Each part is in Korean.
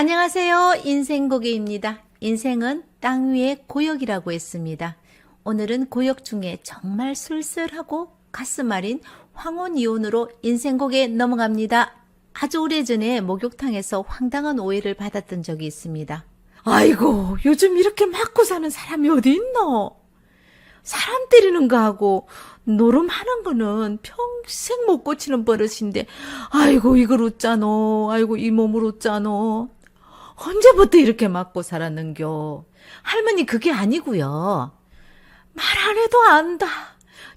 안녕하세요. 인생고개입니다. 인생은 땅 위의 고역이라고 했습니다. 오늘은 고역 중에 정말 쓸쓸하고 가슴 아린 황혼이혼으로 인생고개 넘어갑니다. 아주 오래전에 목욕탕에서 황당한 오해를 받았던 적이 있습니다. 아이고, 요즘 이렇게 맞고 사는 사람이 어디 있노? 사람 때리는 거하고 노름하는 거는 평생 못 고치는 버릇인데 아이고 이걸 웃자노 아이고 이 몸을 웃자노 언제부터 이렇게 맞고 살았는겨? 할머니 그게 아니고요. 말 안 해도 안다.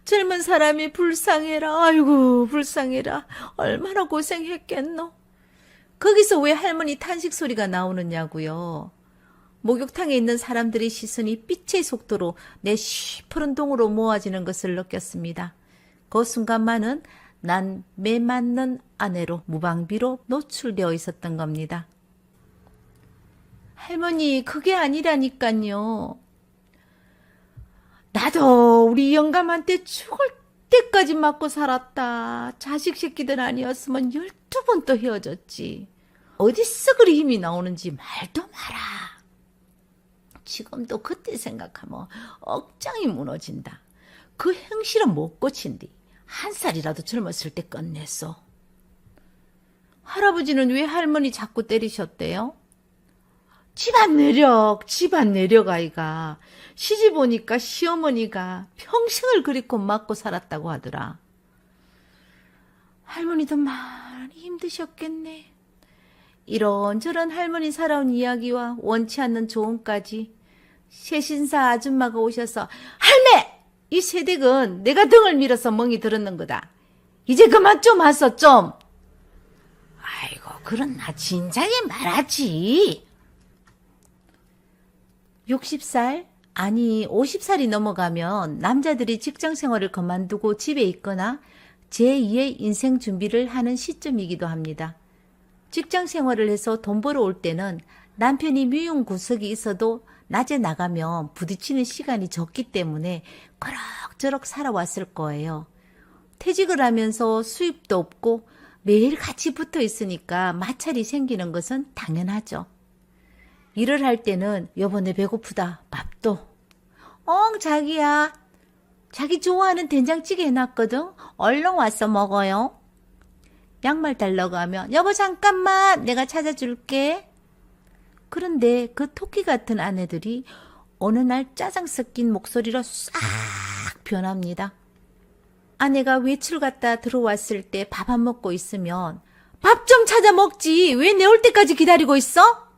젊은 사람이 불쌍해라. 아이고 불쌍해라. 얼마나 고생했겠노? 거기서 왜 할머니 탄식 소리가 나오느냐고요? 목욕탕에 있는 사람들의 시선이 빛의 속도로 내 시퍼런 동으로 모아지는 것을 느꼈습니다. 그 순간만은 난 매 맞는 아내로 무방비로 노출되어 있었던 겁니다. 할머니, 그게 아니라니까요. 나도 우리 영감한테 죽을 때까지 맞고 살았다. 자식 새끼들 아니었으면 열두 번 또 헤어졌지. 어디서 그리 힘이 나오는지 말도 마라. 지금도 그때 생각하면 억장이 무너진다. 그 행실은 못 고친디. 한 살이라도 젊었을 때 끝냈어. 할아버지는 왜 할머니 자꾸 때리셨대요? 집안 내력, 집안 내력 아이가. 시집 오니까 시어머니가 평생을 그리고 맞고 살았다고 하더라. 할머니도 많이 힘드셨겠네. 이런저런 할머니 살아온 이야기와 원치 않는 조언까지 세신사 아줌마가 오셔서 할매! 이 세댁은 내가 등을 밀어서 멍이 들었는 거다. 이제 그만 좀 하소 좀. 아이고 그렇나 진작에 말하지. 60살 아니 50살이 넘어가면 남자들이 직장 생활을 그만두고 집에 있거나 제2의 인생 준비를 하는 시점이기도 합니다. 직장 생활을 해서 돈 벌어 올 때는 남편이 미용 구석이 있어도 낮에 나가면 부딪히는 시간이 적기 때문에 그럭저럭 살아왔을 거예요. 퇴직을 하면서 수입도 없고 매일 같이 붙어 있으니까 마찰이 생기는 것은 당연하죠. 일을 할 때는 여보내 배고프다 밥도 엉 자기야 자기 좋아하는 된장찌개 해놨거든 얼른 와서 먹어요. 양말 달라고 하면 여보 잠깐만 내가 찾아줄게. 그런데 그 토끼 같은 아내들이 어느 날 짜장 섞인 목소리로 싹 변합니다. 아내가 외출 갔다 들어왔을 때 밥 안 먹고 있으면 밥 좀 찾아 먹지 왜 내 올 때까지 기다리고 있어?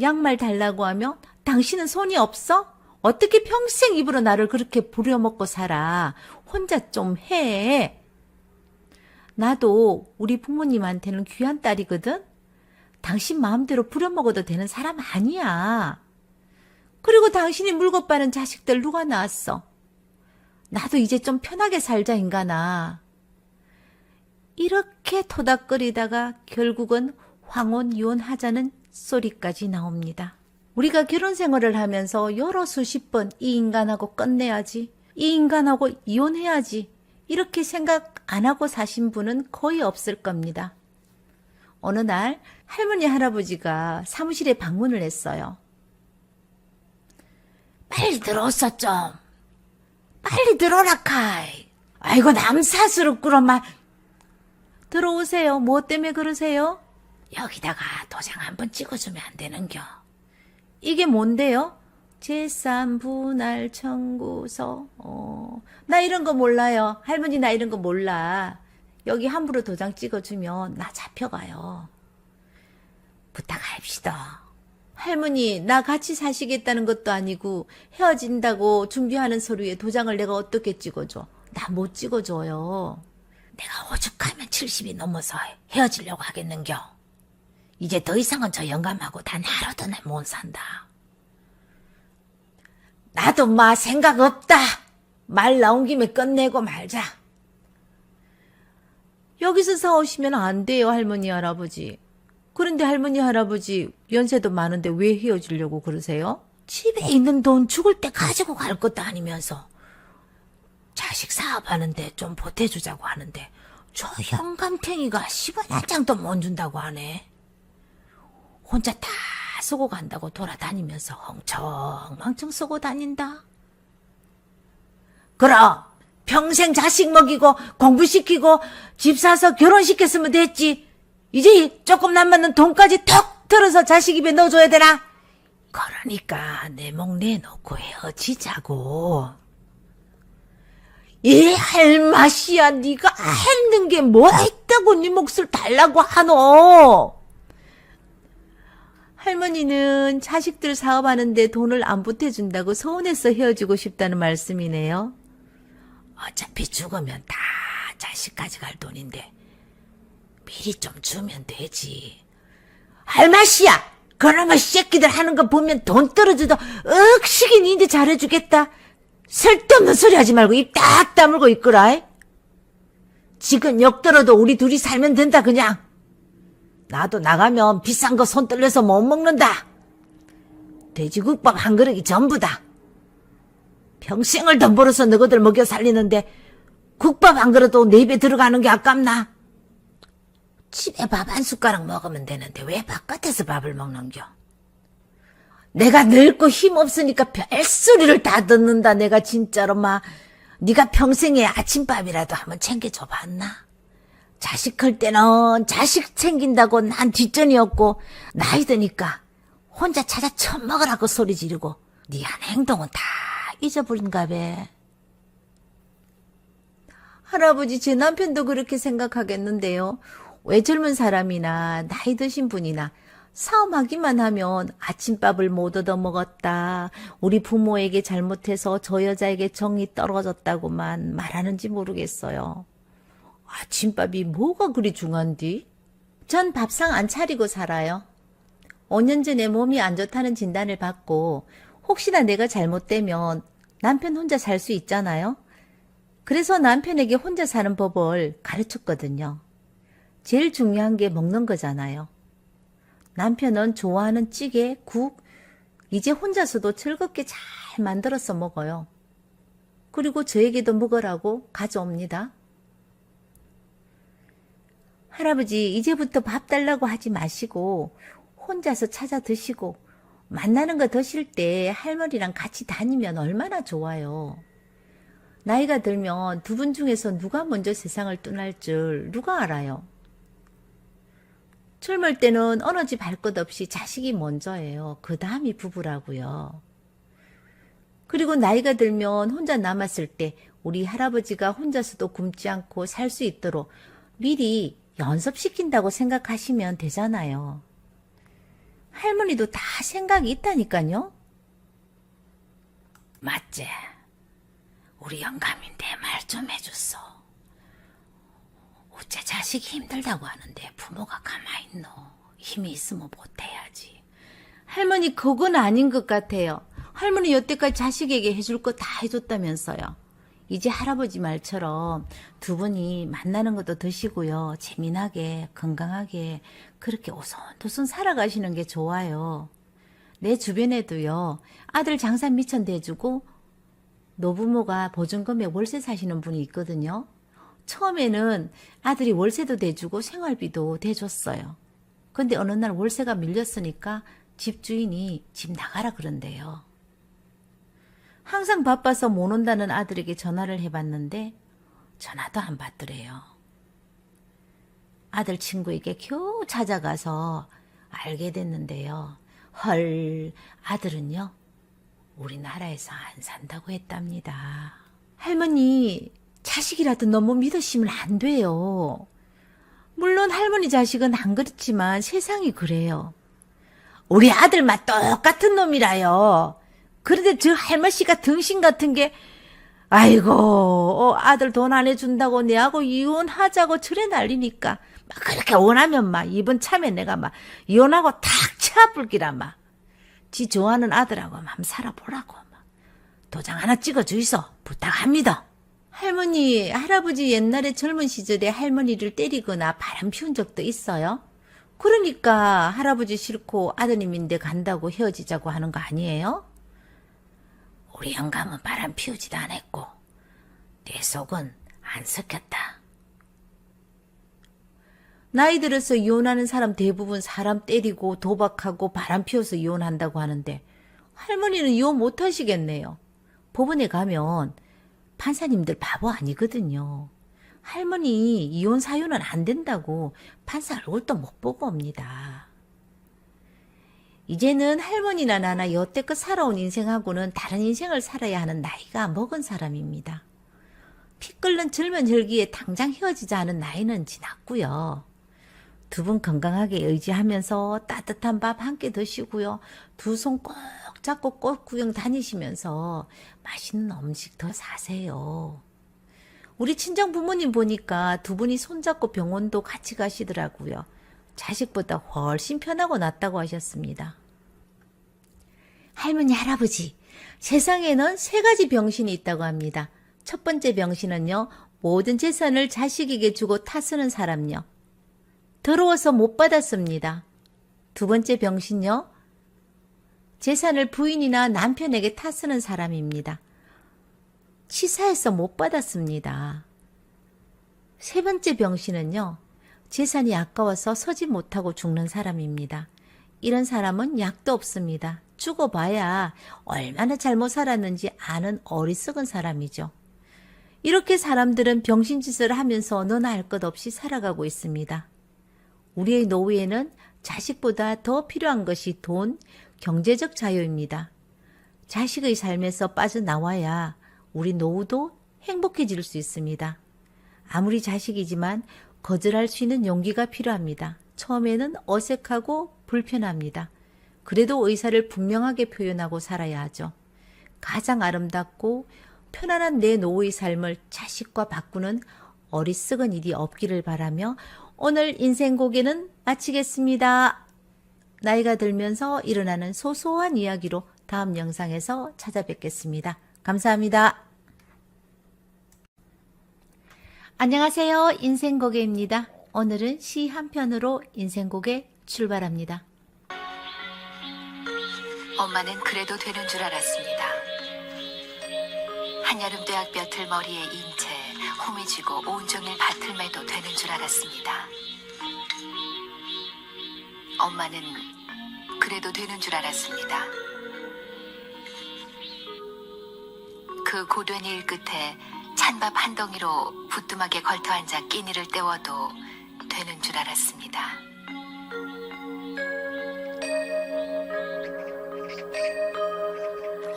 양말 달라고 하면 당신은 손이 없어? 어떻게 평생 입으로 나를 그렇게 부려먹고 살아? 혼자 좀 해. 나도 우리 부모님한테는 귀한 딸이거든? 당신 마음대로 부려먹어도 되는 사람 아니야. 그리고 당신이 물고 빠는 자식들 누가 낳았어? 나도 이제 좀 편하게 살자, 인간아. 이렇게 토닥거리다가 결국은 황혼 이혼하자는 소리까지 나옵니다. 우리가 결혼 생활을 하면서 여러 수십 번 이 인간하고 끝내야지, 이 인간하고 이혼해야지, 이렇게 생각 안 하고 사신 분은 거의 없을 겁니다. 어느 날 할머니 할아버지가 사무실에 방문을 했어요. 빨리 들어왔어 좀. 빨리 들어라 카이. 아이고 남사스럽구로만. 들어오세요. 뭐 때문에 그러세요? 여기다가 도장 한 번 찍어주면 안 되는겨. 이게 뭔데요? 재산 분할 청구서. 어, 나 이런 거 몰라요. 할머니 나 이런 거 몰라. 여기 함부로 도장 찍어주면 나 잡혀가요. 부탁합시다. 할머니, 나 같이 사시겠다는 것도 아니고 헤어진다고 준비하는 서류에 도장을 내가 어떻게 찍어줘? 나 못 찍어줘요. 내가 오죽하면 70이 넘어서 헤어지려고 하겠는겨. 이제 더 이상은 저 영감하고 단 하루도 내 못 산다. 나도 마 생각 없다. 말 나온 김에 끝내고 말자. 여기서 사오시면 안 돼요, 할머니, 할아버지. 그런데 할머니, 할아버지, 연세도 많은데 왜 헤어지려고 그러세요? 집에 있는 돈 죽을 때 가지고 갈 것도 아니면서. 자식 사업하는데 좀 보태주자고 하는데, 저 영감탱이가 10원 한 장도 못 준다고 하네. 혼자 다 쓰고 간다고 돌아다니면서 엉청망청 쓰고 다닌다. 그럼 평생 자식 먹이고 공부시키고 집 사서 결혼시켰으면 됐지. 이제 조금 남았는 돈까지 턱 들어서 자식 입에 넣어줘야 되나? 그러니까 내 목 내놓고 헤어지자고. 이 할맛이야 네가 했는 게 뭐 했다고 네 몫을 달라고 하노? 할머니는 자식들 사업하는데 돈을 안 보태준다고 서운해서 헤어지고 싶다는 말씀이네요. 어차피 죽으면 다 자식 가져갈 돈인데 미리 좀 주면 되지. 할맛이야! 그놈의 새끼들 하는 거 보면 돈 떨어져도 억식이 니인데 잘해주겠다. 쓸데없는 소리 하지 말고 입 딱 다물고 있거라. 지금 욕 들어도 우리 둘이 살면 된다 그냥. 나도 나가면 비싼 거 손 떨려서 못 먹는다. 돼지국밥 한 그릇이 전부다. 평생을 돈 벌어서 너희들 먹여 살리는데 국밥 한 그릇도 내 입에 들어가는 게 아깝나? 집에 밥 한 숟가락 먹으면 되는데 왜 바깥에서 밥을 먹는겨? 내가 늙고 힘없으니까 별소리를 다 듣는다 내가 진짜로 막 네가 평생에 아침밥이라도 한번 챙겨줘 봤나? 자식 클 때는 자식 챙긴다고 난 뒷전이었고 나이 드니까 혼자 찾아 처먹으라고 소리 지르고 네 한 행동은 다 잊어버린가 배. 할아버지 제 남편도 그렇게 생각하겠는데요. 왜 젊은 사람이나 나이 드신 분이나 싸움하기만 하면 아침밥을 못 얻어 먹었다. 우리 부모에게 잘못해서 저 여자에게 정이 떨어졌다고만 말하는지 모르겠어요. 아침밥이 뭐가 그리 중한디? 전 밥상 안 차리고 살아요. 5년 전에 몸이 안 좋다는 진단을 받고 혹시나 내가 잘못되면 남편 혼자 살 수 있잖아요. 그래서 남편에게 혼자 사는 법을 가르쳤거든요. 제일 중요한 게 먹는 거잖아요. 남편은 좋아하는 찌개, 국, 이제 혼자서도 즐겁게 잘 만들어서 먹어요. 그리고 저에게도 먹으라고 가져옵니다. 할아버지, 이제부터 밥 달라고 하지 마시고, 혼자서 찾아 드시고, 만나는 거 드실 때 할머니랑 같이 다니면 얼마나 좋아요. 나이가 들면 두 분 중에서 누가 먼저 세상을 떠날 줄 누가 알아요? 젊을 때는 어느 집 할 것 없이 자식이 먼저예요. 그 다음이 부부라고요. 그리고 나이가 들면 혼자 남았을 때 우리 할아버지가 혼자서도 굶지 않고 살 수 있도록 미리 연습시킨다고 생각하시면 되잖아요. 할머니도 다 생각이 있다니까요. 맞지? 우리 영감이 내말좀 해줬어. 어째 자식이 힘들다고 하는데 부모가 가만히 있노. 힘이 있으면 못해야지. 할머니 그건 아닌 것 같아요. 할머니 여태까지 자식에게 해줄 거 다 해줬다면서요. 이제 할아버지 말처럼 두 분이 만나는 것도 드시고요. 재미나게 건강하게 그렇게 오손도손 살아가시는 게 좋아요. 내 주변에도요. 아들 장사 미천 대주고 노부모가 보증금에 월세 사시는 분이 있거든요. 처음에는 아들이 월세도 대주고 생활비도 대줬어요. 근데 어느 날 월세가 밀렸으니까 집주인이 집 나가라 그런대요. 항상 바빠서 못 온다는 아들에게 전화를 해봤는데 전화도 안 받더래요. 아들 친구에게 겨우 찾아가서 알게 됐는데요. 헐, 아들은요, 우리나라에서 안 산다고 했답니다. 할머니, 자식이라도 너무 믿으시면 안 돼요. 물론 할머니 자식은 안 그렇지만 세상이 그래요. 우리 아들만 똑같은 놈이라요. 그런데 저 할머니가 등신 같은 게 아이고 어, 아들 돈 안 해준다고 내하고 이혼하자고 절에 난리니까 막 그렇게 원하면 막 이번 참에 내가 막 이혼하고 탁 차불기라 막. 지 좋아하는 아들하고 맘 살아보라고 막. 도장 하나 찍어주이소 부탁합니다. 할머니, 할아버지 옛날에 젊은 시절에 할머니를 때리거나 바람 피운 적도 있어요? 그러니까 할아버지 싫고 아드님인데 간다고 헤어지자고 하는 거 아니에요? 우리 영감은 바람 피우지도 않았고 내 속은 안 섞였다. 나이 들어서 이혼하는 사람 대부분 사람 때리고 도박하고 바람 피워서 이혼한다고 하는데 할머니는 이혼 못 하시겠네요. 법원에 가면 판사님들 바보 아니거든요. 할머니 이혼 사유는 안 된다고 판사 얼굴도 못 보고 옵니다. 이제는 할머니나 나나 여태껏 살아온 인생하고는 다른 인생을 살아야 하는 나이가 먹은 사람입니다. 피 끓는 젊은 혈기에 당장 헤어지자 하는 나이는 지났고요. 두 분 건강하게 의지하면서 따뜻한 밥 한 끼 드시고요. 두 손 꼭 잡고 꽃 구경 다니시면서 맛있는 음식 더 사세요. 우리 친정 부모님 보니까 두 분이 손잡고 병원도 같이 가시더라고요. 자식보다 훨씬 편하고 낫다고 하셨습니다. 할머니, 할아버지, 세상에는 세 가지 병신이 있다고 합니다. 첫 번째 병신은요, 모든 재산을 자식에게 주고 타쓰는 사람요. 더러워서 못 받았습니다. 두 번째 병신요, 재산을 부인이나 남편에게 타쓰는 사람입니다. 치사해서 못 받았습니다. 세 번째 병신은요, 재산이 아까워서 서지 못하고 죽는 사람입니다. 이런 사람은 약도 없습니다. 죽어봐야 얼마나 잘못 살았는지 아는 어리석은 사람이죠. 이렇게 사람들은 병신짓을 하면서 너나 할 것 없이 살아가고 있습니다. 우리의 노후에는 자식보다 더 필요한 것이 돈, 경제적 자유입니다. 자식의 삶에서 빠져나와야 우리 노후도 행복해질 수 있습니다. 아무리 자식이지만 거절할 수 있는 용기가 필요합니다. 처음에는 어색하고 불편합니다. 그래도 의사를 분명하게 표현하고 살아야 하죠. 가장 아름답고 편안한 내 노후의 삶을 자식과 바꾸는 어리석은 일이 없기를 바라며 오늘 인생 고개는 마치겠습니다. 나이가 들면서 일어나는 소소한 이야기로 다음 영상에서 찾아뵙겠습니다. 감사합니다. 안녕하세요. 인생고개입니다. 오늘은 시 한 편으로 인생고개 출발합니다. 엄마는 그래도 되는 줄 알았습니다. 한여름 대학 볕을 머리에 인채 홈이 쥐고 온종일 밭을 매도 되는 줄 알았습니다. 엄마는 그래도 되는 줄 알았습니다. 그 고된 일 끝에 찬밥 한 덩이로 부뚜막에 걸터 앉아 끼니를 때워도 되는 줄 알았습니다.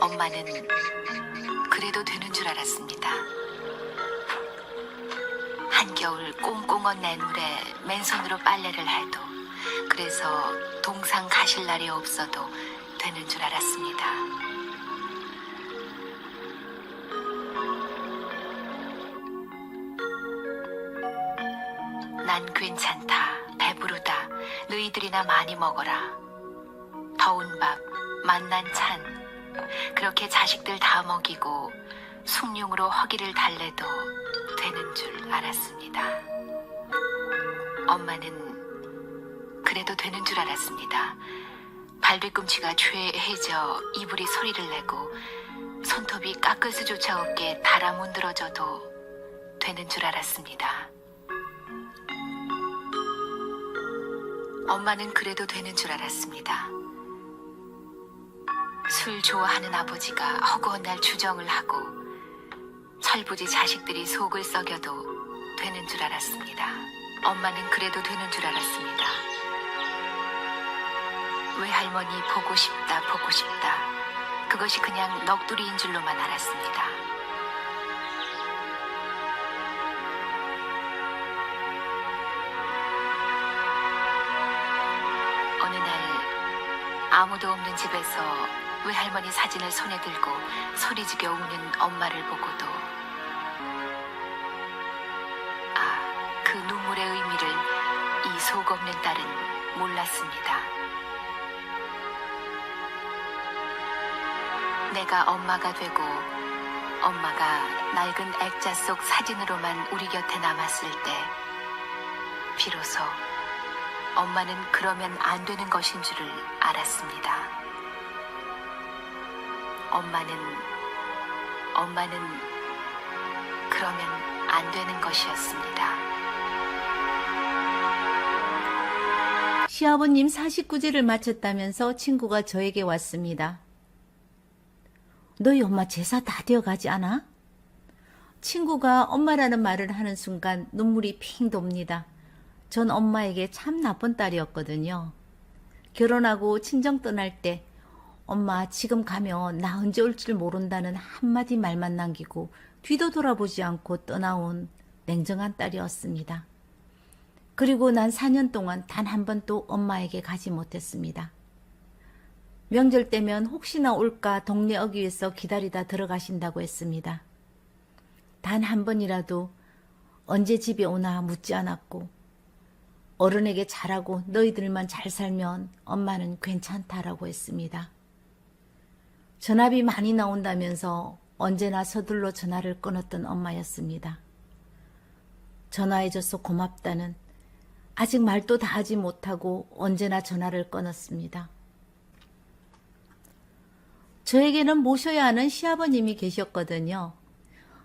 엄마는 그래도 되는 줄 알았습니다. 한겨울 꽁꽁한 냇물에 맨손으로 빨래를 해도 그래서 동상 가실 날이 없어도 되는 줄 알았습니다. 난 괜찮다. 배부르다. 너희들이나 많이 먹어라. 더운 밥, 맛난 찬, 그렇게 자식들 다 먹이고 숭늉으로 허기를 달래도 되는 줄 알았습니다. 엄마는 그래도 되는 줄 알았습니다. 발뒤꿈치가 죄해져 이불이 소리를 내고 손톱이 깎을 수조차 없게 달아 문드러져도 되는 줄 알았습니다. 엄마는 그래도 되는 줄 알았습니다. 술 좋아하는 아버지가 허구한 날 주정을 하고 철부지 자식들이 속을 썩여도 되는 줄 알았습니다. 엄마는 그래도 되는 줄 알았습니다. 외할머니 보고 싶다 보고 싶다 그것이 그냥 넋두리인 줄로만 알았습니다. 아무도 없는 집에서 외할머니 사진을 손에 들고 소리지겨 우는 엄마를 보고도 아, 그 눈물의 의미를 이 속 없는 딸은 몰랐습니다. 내가 엄마가 되고 엄마가 낡은 액자 속 사진으로만 우리 곁에 남았을 때 비로소 엄마는 그러면 안 되는 것인 줄을 알았습니다. 엄마는, 엄마는 그러면 안 되는 것이었습니다. 시아버님 49제를 마쳤다면서 친구가 저에게 왔습니다. 너희 엄마 제사 다 되어가지 않아? 친구가 엄마라는 말을 하는 순간 눈물이 핑 돕니다. 전 엄마에게 참 나쁜 딸이었거든요. 결혼하고 친정 떠날 때 엄마 지금 가면 나 언제 올 줄 모른다는 한마디 말만 남기고 뒤도 돌아보지 않고 떠나온 냉정한 딸이었습니다. 그리고 난 4년 동안 단 한 번도 엄마에게 가지 못했습니다. 명절 때면 혹시나 올까 동네 어귀에서 기다리다 들어가신다고 했습니다. 단 한 번이라도 언제 집에 오나 묻지 않았고 어른에게 잘하고 너희들만 잘 살면 엄마는 괜찮다라고 했습니다. 전화비 많이 나온다면서 언제나 서둘러 전화를 끊었던 엄마였습니다. 전화해줘서 고맙다는 아직 말도 다 하지 못하고 언제나 전화를 끊었습니다. 저에게는 모셔야 하는 시아버님이 계셨거든요.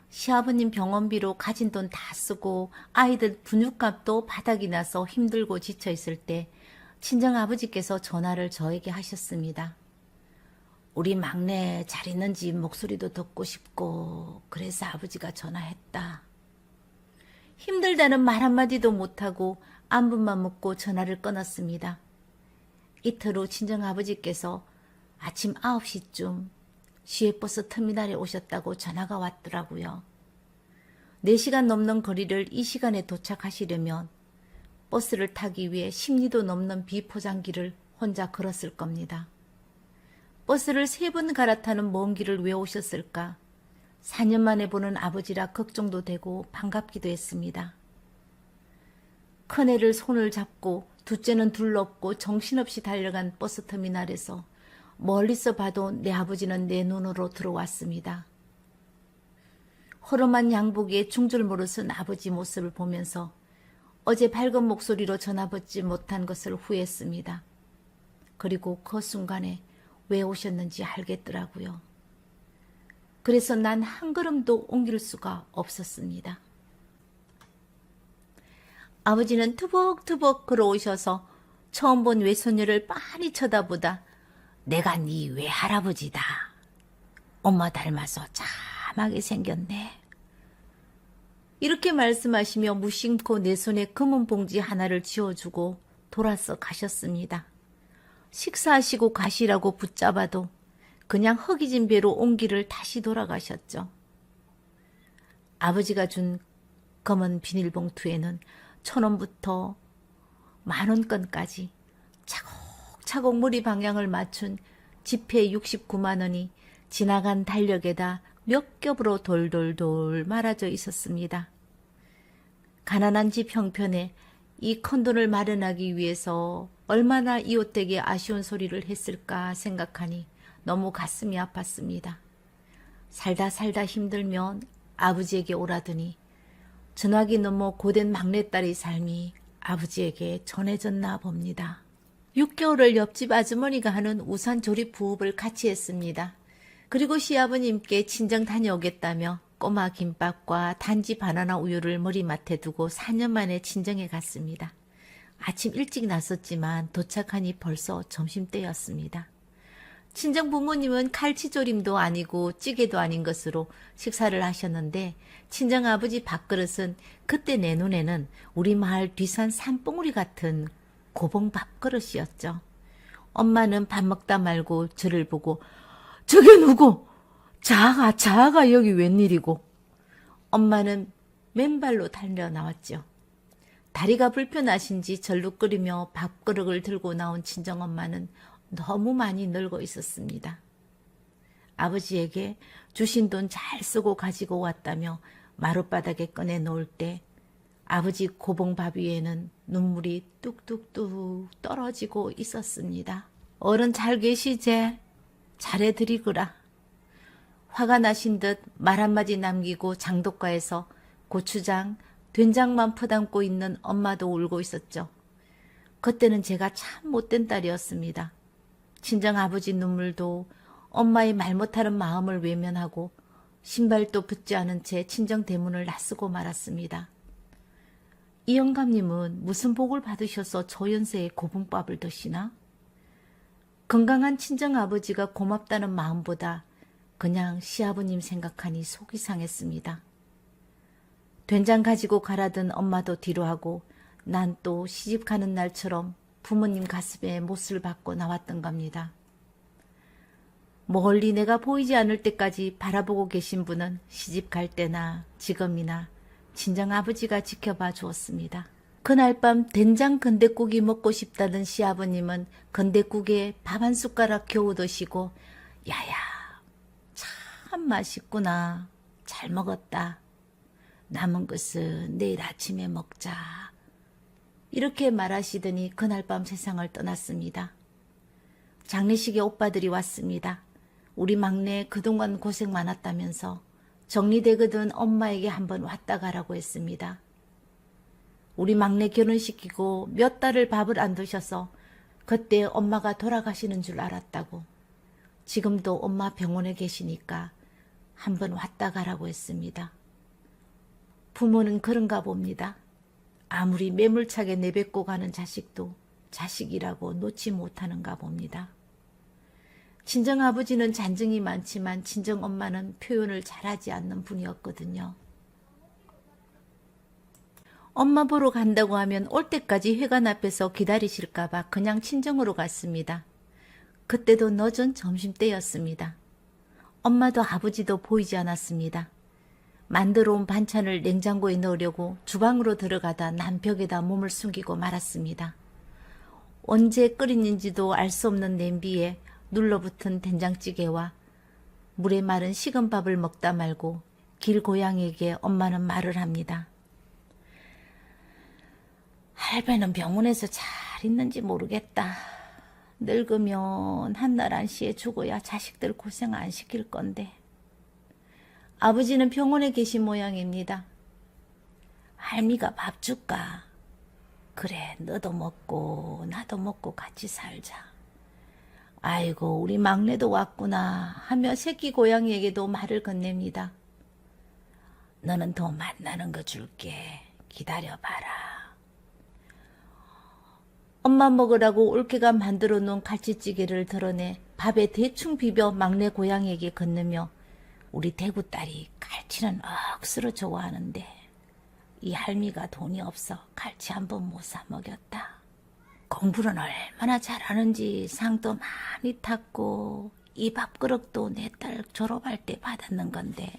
시아버님 병원비로 가진 돈 다 쓰고 아이들 분유값도 바닥이 나서 힘들고 지쳐 있을 때 친정 아버지께서 전화를 저에게 하셨습니다. 우리 막내 잘 있는지 목소리도 듣고 싶고 그래서 아버지가 전화했다. 힘들다는 말 한마디도 못하고 안부만 묻고 전화를 끊었습니다. 이틀 후 친정 아버지께서 아침 9시쯤 시외버스 터미널에 오셨다고 전화가 왔더라고요. 4시간 넘는 거리를 이 시간에 도착하시려면 버스를 타기 위해 10리도 넘는 비포장길을 혼자 걸었을 겁니다. 버스를 세 번 갈아타는 먼 길을 왜 오셨을까? 4년 만에 보는 아버지라 걱정도 되고 반갑기도 했습니다. 큰애를 손을 잡고 둘째는 둘러엎고 정신없이 달려간 버스 터미널에서 멀리서 봐도 내 아버지는 내 눈으로 들어왔습니다. 허름한 양복에 중줄모를 쓴 아버지 모습을 보면서 어제 밝은 목소리로 전화 받지 못한 것을 후회했습니다. 그리고 그 순간에 왜 오셨는지 알겠더라고요. 그래서 난 한 걸음도 옮길 수가 없었습니다. 아버지는 투벅투벅 걸어오셔서 처음 본 외손녀를 빤히 쳐다보다 내가 네 외할아버지다. 엄마 닮아서 참하게 생겼네. 이렇게 말씀하시며 무심코 내 손에 금은 봉지 하나를 쥐어주고 돌아서 가셨습니다. 식사하시고 가시라고 붙잡아도 그냥 허기진 배로 온 길을 다시 돌아가셨죠. 아버지가 준 검은 비닐봉투에는 천 원부터 만 원권까지 차곡 차곡 무리 방향을 맞춘 지폐 69만 원이 지나간 달력에다 몇 겹으로 돌돌돌 말아져 있었습니다. 가난한 집 형편에 이 큰돈을 마련하기 위해서 얼마나 이웃에게 아쉬운 소리를 했을까 생각하니 너무 가슴이 아팠습니다. 살다 살다 힘들면 아버지에게 오라더니 전화기 넘어 고된 막내딸의 삶이 아버지에게 전해졌나 봅니다. 6개월을 옆집 아주머니가 하는 우산 조립 부업을 같이 했습니다. 그리고 시아버님께 친정 다녀오겠다며 꼬마 김밥과 단지 바나나 우유를 머리맡에 두고 4년 만에 친정에 갔습니다. 아침 일찍 나섰지만 도착하니 벌써 점심때였습니다. 친정 부모님은 칼치조림도 아니고 찌개도 아닌 것으로 식사를 하셨는데 친정 아버지 밥그릇은 그때 내 눈에는 우리 마을 뒤산 산봉우리 같은 고봉 밥그릇이었죠. 엄마는 밥 먹다 말고 저를 보고 저게 누구? 자아가 자아가 여기 웬일이고? 엄마는 맨발로 달려 나왔죠. 다리가 불편하신지 절룩거리며 밥그릇을 들고 나온 친정엄마는 너무 많이 늙어 있었습니다. 아버지에게 주신 돈 잘 쓰고 가지고 왔다며 마룻바닥에 꺼내 놓을 때 아버지 고봉밥 위에는 눈물이 뚝뚝뚝 떨어지고 있었습니다. 어른 잘 계시제? 잘해드리거라. 화가 나신 듯 말 한마디 남기고 장독가에서 고추장, 된장만 퍼담고 있는 엄마도 울고 있었죠. 그때는 제가 참 못된 딸이었습니다. 친정 아버지 눈물도 엄마의 말 못하는 마음을 외면하고 신발도 붙지 않은 채 친정 대문을 나서고 말았습니다. 이 영감님은 무슨 복을 받으셔서 저 연세에 고분밥을 드시나? 건강한 친정아버지가 고맙다는 마음보다 그냥 시아버님 생각하니 속이 상했습니다. 된장 가지고 가라던 엄마도 뒤로 하고 난 또 시집 가는 날처럼 부모님 가슴에 못을 박고 나왔던 겁니다. 멀리 내가 보이지 않을 때까지 바라보고 계신 분은 시집 갈 때나 지금이나 친정 아버지가 지켜봐 주었습니다. 그날 밤 된장 건대국이 먹고 싶다던 시아버님은 건대국에 밥 한 숟가락 겨우 드시고 야야 참 맛있구나 잘 먹었다 남은 것은 내일 아침에 먹자 이렇게 말하시더니 그날 밤 세상을 떠났습니다. 장례식에 오빠들이 왔습니다. 우리 막내 그동안 고생 많았다면서 정리되거든 엄마에게 한번 왔다 가라고 했습니다. 우리 막내 결혼시키고 몇 달을 밥을 안 드셔서 그때 엄마가 돌아가시는 줄 알았다고. 지금도 엄마 병원에 계시니까 한번 왔다 가라고 했습니다. 부모는 그런가 봅니다. 아무리 매물차게 내뱉고 가는 자식도 자식이라고 놓지 못하는가 봅니다. 친정 아버지는 잔증이 많지만 친정 엄마는 표현을 잘하지 않는 분이었거든요. 엄마 보러 간다고 하면 올 때까지 회관 앞에서 기다리실까봐 그냥 친정으로 갔습니다. 그때도 늦은 점심때였습니다. 엄마도 아버지도 보이지 않았습니다. 만들어 온 반찬을 냉장고에 넣으려고 주방으로 들어가다 남벽에다 몸을 숨기고 말았습니다. 언제 끓이는지도 알 수 없는 냄비에 눌러붙은 된장찌개와 물에 마른 식은 밥을 먹다 말고 길 고양이에게 엄마는 말을 합니다. 할배는 병원에서 잘 있는지 모르겠다. 늙으면 한날 한시에 죽어야 자식들 고생 안 시킬 건데. 아버지는 병원에 계신 모양입니다. 할미가 밥 줄까? 그래, 너도 먹고 나도 먹고 같이 살자. 아이고, 우리 막내도 왔구나 하며 새끼 고양이에게도 말을 건넵니다. 너는 더 만나는 거 줄게. 기다려봐라. 엄마 먹으라고 올케가 만들어 놓은 갈치찌개를 덜어내 밥에 대충 비벼 막내 고양이에게 건네며 우리 대구 딸이 갈치는 억수로 좋아하는데 이 할미가 돈이 없어 갈치 한 번 못 사 먹였다. 공부는 얼마나 잘하는지 상도 많이 탔고 이 밥그릇도 내 딸 졸업할 때 받았는 건데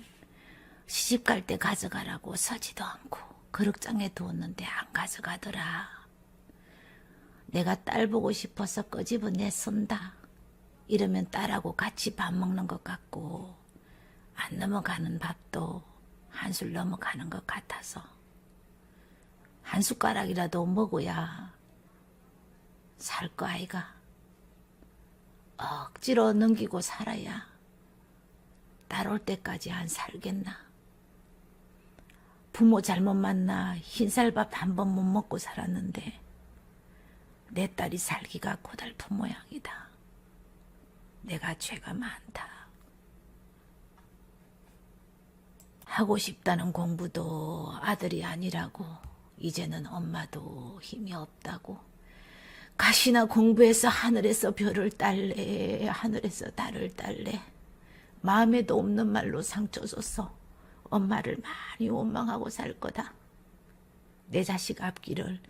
시집 갈 때 가져가라고 서지도 않고 그릇장에 두었는데 안 가져가더라. 내가 딸 보고 싶어서 꺼집어내 쏜다. 이러면 딸하고 같이 밥 먹는 것 같고 안 넘어가는 밥도 한술 넘어가는 것 같아서 한 숟가락이라도 먹어야 살 거 아이가 억지로 넘기고 살아야 딸 올 때까지 안 살겠나 부모 잘못 만나 흰쌀밥 한 번 못 먹고 살았는데 내 딸이 살기가 고달픈 모양이다. 내가 죄가 많다. 하고 싶다는 공부도 아들이 아니라고 이제는 엄마도 힘이 없다고 가시나 공부해서 하늘에서 별을 딸래 하늘에서 달을 딸래 마음에도 없는 말로 상처 줘서 엄마를 많이 원망하고 살 거다. 내 자식 앞길을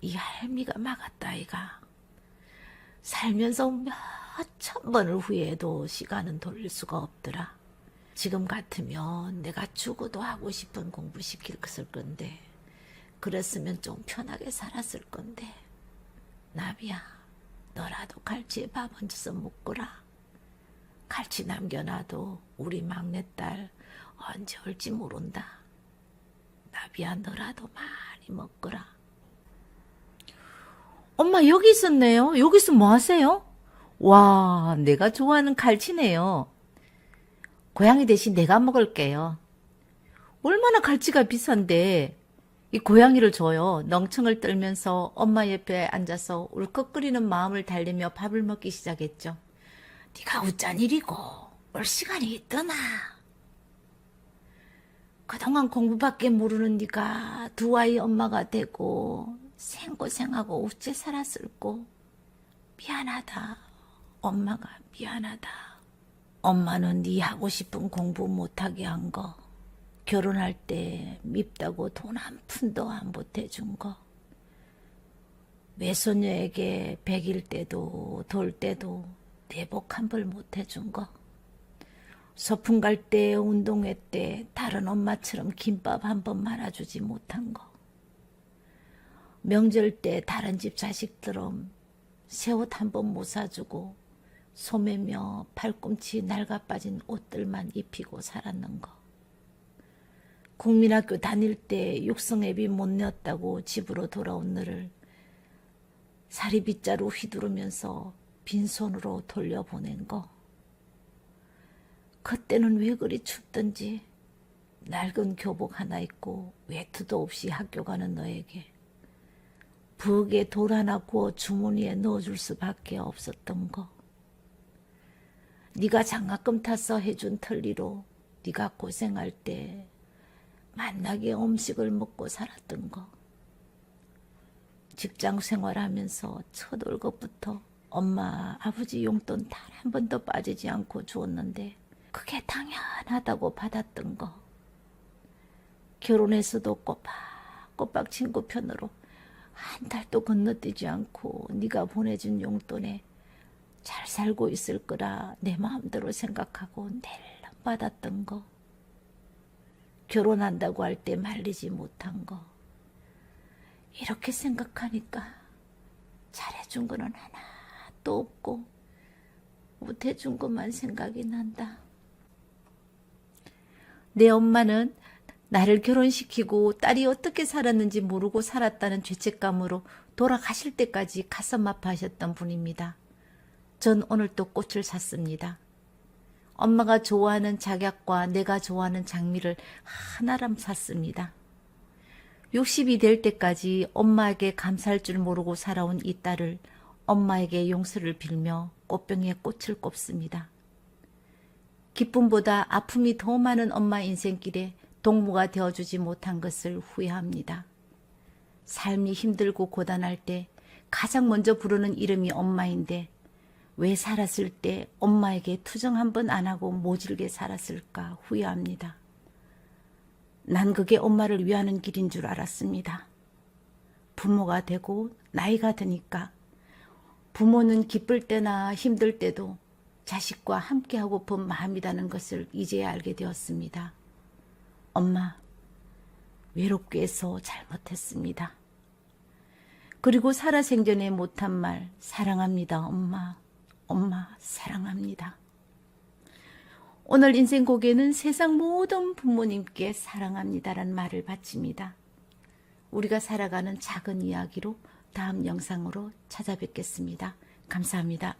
이 할미가 막았다 아이가 살면서 몇 천 번을 후회해도 시간은 돌릴 수가 없더라. 지금 같으면 내가 죽어도 하고 싶은 공부 시킬 것을 건데 그랬으면 좀 편하게 살았을 건데 나비야 너라도 갈치에 밥 얹어서 먹거라. 갈치 남겨놔도 우리 막내딸 언제 올지 모른다. 나비야 너라도 많이 먹거라. 엄마 여기 있었네요. 여기서 뭐 하세요? 와, 내가 좋아하는 갈치네요. 고양이 대신 내가 먹을게요. 얼마나 갈치가 비싼데 이 고양이를 줘요. 넝청을 떨면서 엄마 옆에 앉아서 울컥거리는 마음을 달래며 밥을 먹기 시작했죠. 네가 웃잔 일이고 올 시간이 있더나. 그동안 공부밖에 모르는 네가 두 아이 엄마가 되고 생고생하고 어째 살았을꼬. 미안하다. 엄마가 미안하다. 엄마는 네 하고 싶은 공부 못하게 한 거. 결혼할 때 밉다고 돈 한 푼도 안 보태준 거. 외손녀에게 백일 때도 돌 때도 내복 한 벌 못해준 거. 소풍 갈 때, 운동회 때 다른 엄마처럼 김밥 한 번 말아주지 못한 거. 명절 때 다른 집 자식처럼 새옷 한 번 못 사주고 소매며 팔꿈치 낡아 빠진 옷들만 입히고 살았는 거. 국민학교 다닐 때 육성애비 못 내었다고 집으로 돌아온 너를 사리 빗자루 휘두르면서 빈손으로 돌려보낸 거. 그때는 왜 그리 춥던지 낡은 교복 하나 입고 외투도 없이 학교 가는 너에게 부엌에 돌 하나 구워 주머니에 넣어줄 수밖에 없었던 거. 네가 장학금 타서 해준 털리로 네가 고생할 때 만나게 음식을 먹고 살았던 거. 직장 생활하면서 첫 월급부터 엄마, 아버지 용돈 단 한 번도 빠지지 않고 주었는데 그게 당연하다고 받았던 거. 결혼해서도 꼬박꼬박 친구 편으로 한 달도 건너뛰지 않고 네가 보내준 용돈에 잘 살고 있을 거라 내 마음대로 생각하고 낼름 받았던 거. 결혼한다고 할 때 말리지 못한 거. 이렇게 생각하니까 잘해준 거는 하나도 없고 못해준 것만 생각이 난다. 내 엄마는 나를 결혼시키고 딸이 어떻게 살았는지 모르고 살았다는 죄책감으로 돌아가실 때까지 가슴 아파하셨던 분입니다. 전 오늘 또 꽃을 샀습니다. 엄마가 좋아하는 작약과 내가 좋아하는 장미를 하나람 샀습니다. 60이 될 때까지 엄마에게 감사할 줄 모르고 살아온 이 딸을 엄마에게 용서를 빌며 꽃병에 꽃을 꼽습니다. 기쁨보다 아픔이 더 많은 엄마 인생길에 동무가 되어주지 못한 것을 후회합니다. 삶이 힘들고 고단할 때 가장 먼저 부르는 이름이 엄마인데 왜 살았을 때 엄마에게 투정 한 번 안 하고 모질게 살았을까 후회합니다. 난 그게 엄마를 위하는 길인 줄 알았습니다. 부모가 되고 나이가 드니까 부모는 기쁠 때나 힘들 때도 자식과 함께하고픈 마음이라는 것을 이제야 알게 되었습니다. 엄마, 외롭게 해서 잘못했습니다. 그리고 살아생전에 못한 말, 사랑합니다, 엄마. 엄마, 사랑합니다. 오늘 인생곡에는 세상 모든 부모님께 사랑합니다라는 말을 바칩니다. 우리가 살아가는 작은 이야기로 다음 영상으로 찾아뵙겠습니다. 감사합니다.